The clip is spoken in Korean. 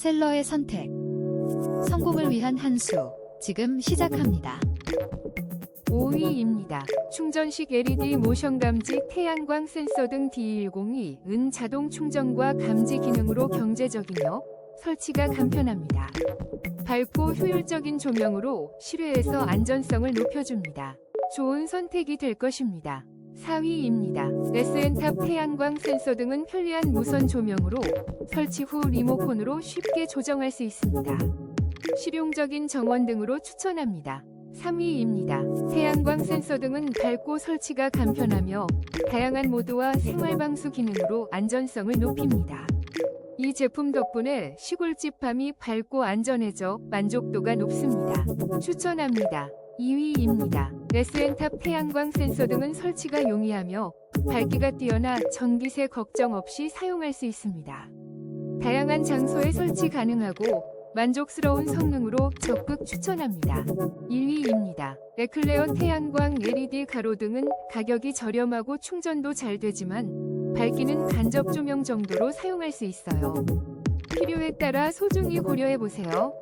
셀러의 선택. 성공을 위한 한 수. 지금 시작합니다. 5위입니다. 충전식 LED 모션 감지 태양광 센서 등 D102 은 자동 충전과 감지 기능으로 경제적이며 설치가 간편합니다. 밝고 효율적인 조명으로 실외에서 안전성을 높여줍니다. 좋은 선택이 될 것입니다. 4위입니다. SN탑 태양광 센서 등은 편리한 무선 조명으로 설치 후 리모컨으로 쉽게 조정할 수 있습니다. 실용적인 정원 등으로 추천합니다. 3위입니다. 태양광 센서 등은 밝고 설치가 간편하며 다양한 모드와 생활방수 기능으로 안전성을 높입니다. 이 제품 덕분에 시골집 밤이 밝고 안전해져 만족도가 높습니다. 추천합니다. 2위입니다. SN탑 태양광 센서 등은 설치가 용이하며 밝기가 뛰어나 전기세 걱정 없이 사용할 수 있습니다. 다양한 장소에 설치 가능하고 만족스러운 성능으로 적극 추천합니다. 1위입니다. 에클레온 태양광 LED 가로 등은 가격이 저렴하고 충전도 잘 되지만 밝기는 간접 조명 정도로 사용할 수 있어요. 필요에 따라 소중히 고려해 보세요.